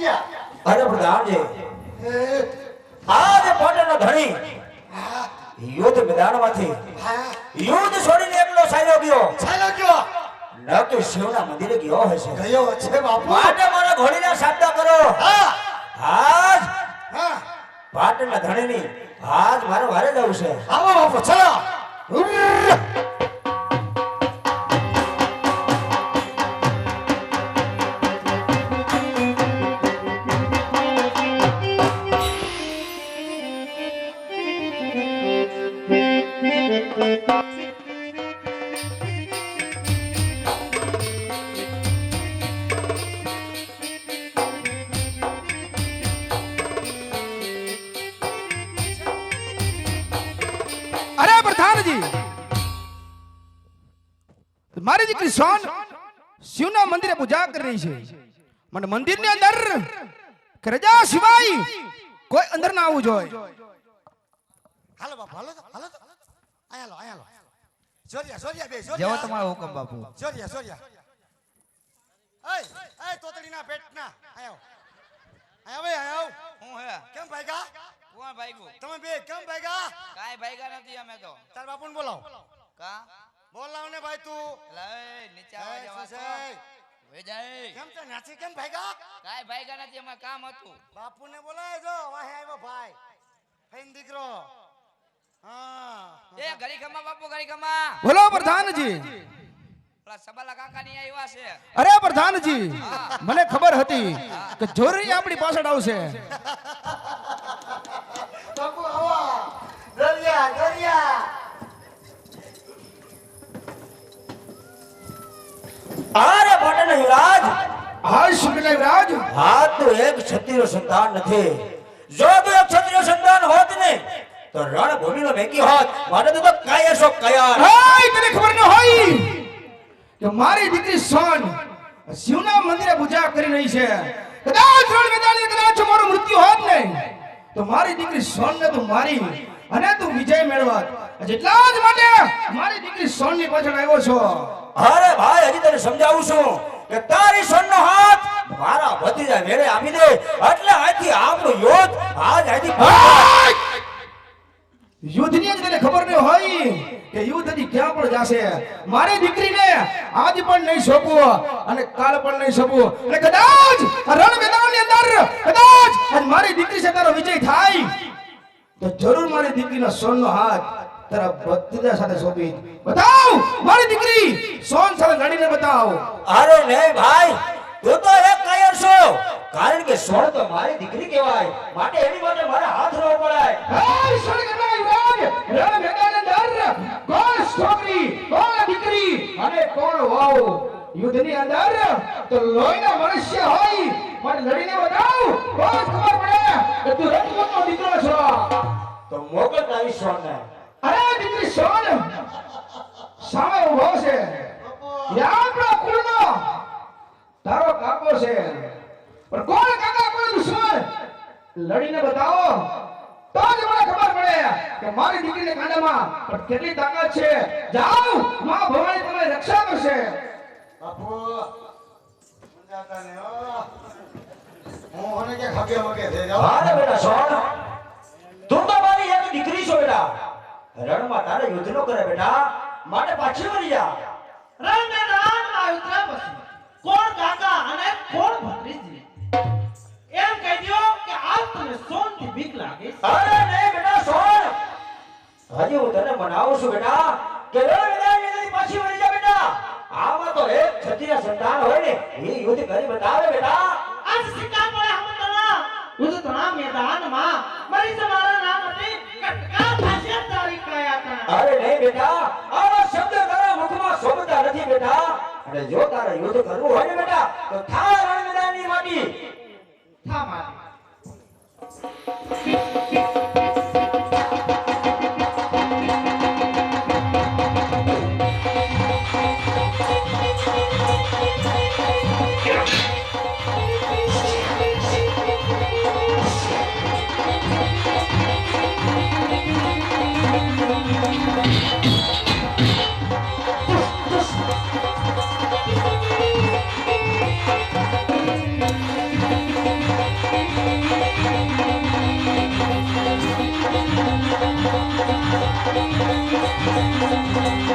ગયા. અરે પ્રધાનજી આજે પોતાનો ધણી યુદ્ધ મેદાનમાંથી યુદ્ધ છોડીને એકલો સાયો ગયો. સાયો ગયો. ન તો શિવના મંદિરે ગયો હશે. ગયો છે બાપુ. માટે મારા ઘોડીના શબ્દ કરો હા. આજ હા. પાટણના ધણીની આજ મારે વારે જવું છે. આવો બાપુ ચલો. અરે પ્રધાનજી. મારી દીકરી સોન શિવના મંદિરે પૂજા કરી રહી છે. મને મંદિરની અંદર રજા સિવાય કોઈ અંદર ના આવવું જોઈએ. હાલો બાપ, હાલો હાલો આયા લો આયા લો. જોરિયા જોરિયા બે જેવો તમારો હુકમ બાપુ. જોરિયા જોરિયા એય એય તોતડીના પેટના. આયો આયા ભાઈ આયો હું. હે કેમ ભાઈગા? કોણ ભાગ્યું તમે બે કેમ ભાઈગા? કાઈ ભાઈગા નથી અમે તો. તાર બાપુને બોલાવ. કા? બોલાવ ને ભાઈ તું. લે એ નીચે આવવા જવા સુસેય. વે જાય. કેમ તે નાચી કેમ ભાઈગા? કાંઈ ભાગ્યા નથી અમારે કામ હતું. બાપુને બોલાય જો વાહે આવ્યો ભાઈ. ફઈન દીકરો. એ ઘરી ખમા બાપુ ઘરી ખમા બોલો પ્રધાનજી. પેલા સબાલા કાકા ની આવ્યા છે. અરે પ્રધાનજી મને ખબર હતી કે જોરી આપણી પાછળ આવશે. અરે પાટણ યુવરાજ હાય શુક્ર રાજ. આ તો એક ક્ષત્રિય સંતાન નથી. જો તો એક ક્ષત્રિય સંતાન હોત ને તો રણભૂમિનો મેકી હોત માટે તો તો કાયા શો કયા હાય તને ખબર ન હોય કે મારી દીકરી સોન શિવના મંદિરે પૂજા કરી રહી છે. કદાચ રણ મેદાને કદાચ મારું મૃત્યુ હોત ને તો મારી દીકરી સોન ને તું મારી અને તું વિજય મેળવત. જેટલા જ માટે મારી દીકરી સોનની પાછળ આવ્યો છો. અરે ભાઈ હજી તને સમજાવું છું કે તારી સોનનો હાથ મારા ભત્રીજા મેળે આપી દે. એટલે આથી આપનો યુદ્ધ આજ હાય! યુદ્ધની જ તને ખબર નહીં હોય કે યુદ્ધ ક્યાં પણ જાશે. મારી દીકરીને આજ પણ નહીં સોંપવું અને કાલ પણ નહીં સોંપવું અને કદાચ રણ મેદાનની અંદર કદાચ આજ મારી દીકરી છે તારો વિજય થાય તો જરૂર મારી દીકરીનો સોનનો હાથ તારા ભત્રીજા સાથે સોંપી. બતાવ મારી દીકરી સોન સાથે લડીને બતાવ. અરે નહીં ભાઈ તું તો એક કાયર છો. કારણ કે સોન તો મારી દીકરી કહેવાય. માટે એની માટે મારે હાથ નો પડાય યુવરાજ રણ અંદર કોણ છોકરી કોણ દીકરી અને કોણ વાવ? યુદ્ધની અંદર તો લોહીના મનુષ્ય હોય પણ લડીને બતાવ કોણ ખબર પડે? કે તું રજપૂતનો દીકરો છો. તો મોકલ તારી સોનને અરે દીકરી સોન સામે ઊભો છે. આપણો કુળનો તારો કાકો છે. પણ કોણ કાકા કોણ દુશ્મન લડીને બતાવો. તો જ મને ખબર પડે કે મારી દીકરીને કાંડામાં પણ કેટલી તાકાત છે. જાઓ માં ભવાની તમને રક્ષા કરશે. બાપુ સમજાતા ને હું મને કે ખગે મગે બેટા સોન તું તો મારી એક દીકરી છો બેટા. રણમાં તારે યુદ્ધ નો કરે બેટા. માટે પાછી વળી જા. રણ મેદાનમાં ઉતર્યા પછી કોણ સંતાન હોય ને એ યુદ્ધ કરી બતાવે બેટા. આ સિક્કા પડે હમણાં યુદ્ધના મેદાનમાં મરી જનારા નામ હતી કટકા ભાષા તારી કયા હતા. અરે નહીં બેટા આવા શબ્દ તારા મુખમાં શોભતા નથી બેટા. અને જો તારે યુદ્ધ કરવું હોય ને બેટા તો થા રણ મેદાનની માટી. થા મારી